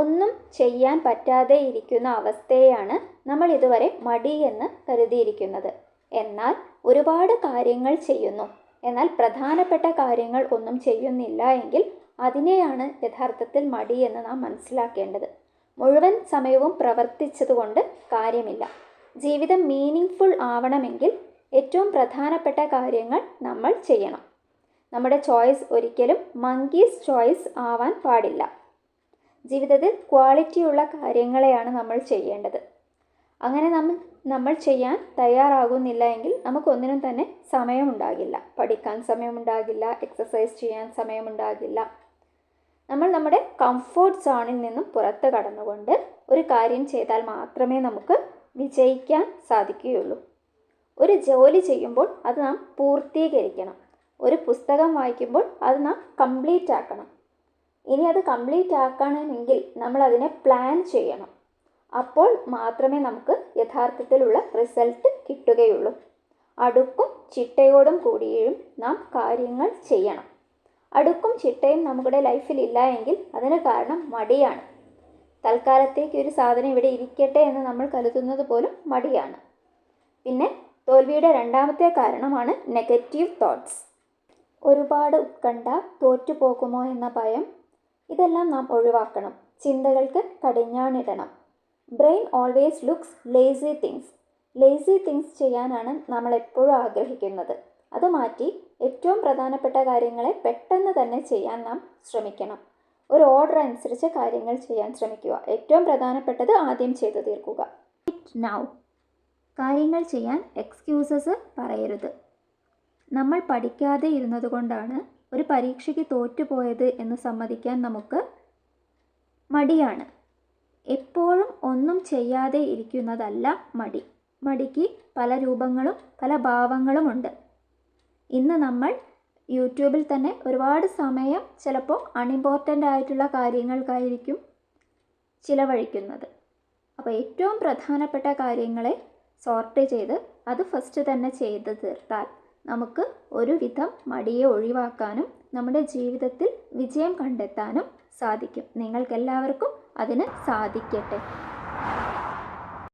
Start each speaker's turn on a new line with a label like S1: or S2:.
S1: ഒന്നും ചെയ്യാൻ പറ്റാതെ ഇരിക്കുന്ന അവസ്ഥയെയാണ് നമ്മൾ ഇതുവരെ മടി എന്ന് കരുതിയിരിക്കുന്നത്. എന്നാൽ ഒരുപാട് കാര്യങ്ങൾ ചെയ്യുന്നു. എന്നാൽ പ്രധാനപ്പെട്ട കാര്യങ്ങൾ ഒന്നും ചെയ്യുന്നില്ല എങ്കിൽ അതിനെയാണ് യഥാർത്ഥത്തിൽ മടി എന്ന് നാം മനസ്സിലാക്കേണ്ടത്. മുഴുവൻ സമയവും പ്രവർത്തിച്ചതുകൊണ്ട് കാര്യമില്ല. ജീവിതം മീനിങ് ഫുൾ ആവണമെങ്കിൽ ഏറ്റവും പ്രധാനപ്പെട്ട കാര്യങ്ങൾ നമ്മൾ ചെയ്യണം. നമ്മുടെ ചോയ്സ് ഒരിക്കലും മങ്കീസ് ചോയ്സ് ആവാൻ പാടില്ല. ജീവിതത്തിൽ ക്വാളിറ്റിയുള്ള കാര്യങ്ങളെയാണ് നമ്മൾ ചെയ്യേണ്ടത്. അങ്ങനെ നമ്മൾ നമ്മൾ ചെയ്യാൻ തയ്യാറാകുന്നില്ല എങ്കിൽ നമുക്കൊന്നിനും തന്നെ സമയമുണ്ടാകില്ല. പഠിക്കാൻ സമയമുണ്ടാകില്ല എക്സസൈസ് ചെയ്യാൻ സമയമുണ്ടാകില്ല. നമ്മൾ നമ്മുടെ കംഫോർട്ട് സോണിൽ നിന്നും പുറത്ത് കടന്നുകൊണ്ട് ഒരു കാര്യം ചെയ്താൽ മാത്രമേ നമുക്ക് വിജയിക്കാൻ സാധിക്കുകയുള്ളൂ. ഒരു ജോലി ചെയ്യുമ്പോൾ അത് നാം പൂർത്തീകരിക്കണം. ഒരു പുസ്തകം വായിക്കുമ്പോൾ അത് നാം കംപ്ലീറ്റ് ആക്കണം. ഇനി അത് കംപ്ലീറ്റ് ആക്കണമെങ്കിൽ നമ്മൾ അതിനെ പ്ലാൻ ചെയ്യണം. അപ്പോൾ മാത്രമേ നമുക്ക് യഥാർത്ഥത്തിലുള്ള റിസൾട്ട് കിട്ടുകയുള്ളൂ. അടുക്കും ചിട്ടയോടും കൂടിയും നാം കാര്യങ്ങൾ ചെയ്യണം. അടുക്കും ചിട്ടയും നമ്മുടെ ലൈഫിൽ ഇല്ല എങ്കിൽ അതിന് കാരണം മടിയാണ്. തൽക്കാലത്തേക്ക് ഒരു സാധനം ഇവിടെ ഇരിക്കട്ടെ എന്ന് നമ്മൾ കരുതുന്നത് പോലും മടിയാണ്. പിന്നെ തോൽവിയുടെ രണ്ടാമത്തെ കാരണമാണ് നെഗറ്റീവ് തോട്ട്സ് ഒരുപാട് ഉത്കണ്ഠ തോറ്റുപോകുമോ എന്ന ഭയം ഇതെല്ലാം നാം ഒഴിവാക്കണം. ചിന്തകൾക്ക് കടിഞ്ഞാണിടണം. Brain always looks lazy things. Lazy things ചെയ്യാനാണ് നമ്മൾ എപ്പോഴും ആഗ്രഹിക്കുന്നത്. അത് മാറ്റി ഏറ്റവും പ്രധാനപ്പെട്ട കാര്യങ്ങളെ പെട്ടെന്ന് തന്നെ ചെയ്യാൻ നാം ശ്രമിക്കണം. ഒരു ഓർഡർ അനുസരിച്ച് കാര്യങ്ങൾ ചെയ്യാൻ ശ്രമിക്കുക. ഏറ്റവും പ്രധാനപ്പെട്ടത് ആദ്യം ചെയ്തു തീർക്കുക. ഇറ്റ് നൗ കാര്യങ്ങൾ ചെയ്യാൻ എക്സ്ക്യൂസസ് പറയരുത്. നമ്മൾ പഠിക്കാതെ ഇരുന്നത് കൊണ്ടാണ് ഒരു പരീക്ഷയ്ക്ക് തോറ്റുപോയത് എന്ന് സമ്മതിക്കാൻ നമുക്ക് മടിയാണ്. എപ്പോഴും ഒന്നും ചെയ്യാതെ ഇരിക്കുന്നതല്ല മടി. മടിക്ക് പല രൂപങ്ങളും പല ഭാവങ്ങളുമുണ്ട് ഇന്ന് നമ്മൾ യൂട്യൂബിൽ തന്നെ ഒരുപാട് സമയം ചിലപ്പോൾ അൺഇമ്പോർട്ടന്റ് ആയിട്ടുള്ള കാര്യങ്ങൾക്കായിരിക്കും ചിലവഴിക്കുന്നത്. അപ്പോൾ ഏറ്റവും പ്രധാനപ്പെട്ട കാര്യങ്ങളെ സോർട്ട് ചെയ്ത് അത് ഫസ്റ്റ് തന്നെ ചെയ്ത് തീർത്താൽ നമുക്ക് ഒരുവിധം മടിയെ ഒഴിവാക്കാനും നമ്മുടെ ജീവിതത്തിൽ വിജയം കണ്ടെത്താനും സാധിക്കും. നിങ്ങൾക്കെല്ലാവർക്കും അതിന് സാധിക്കട്ടെ.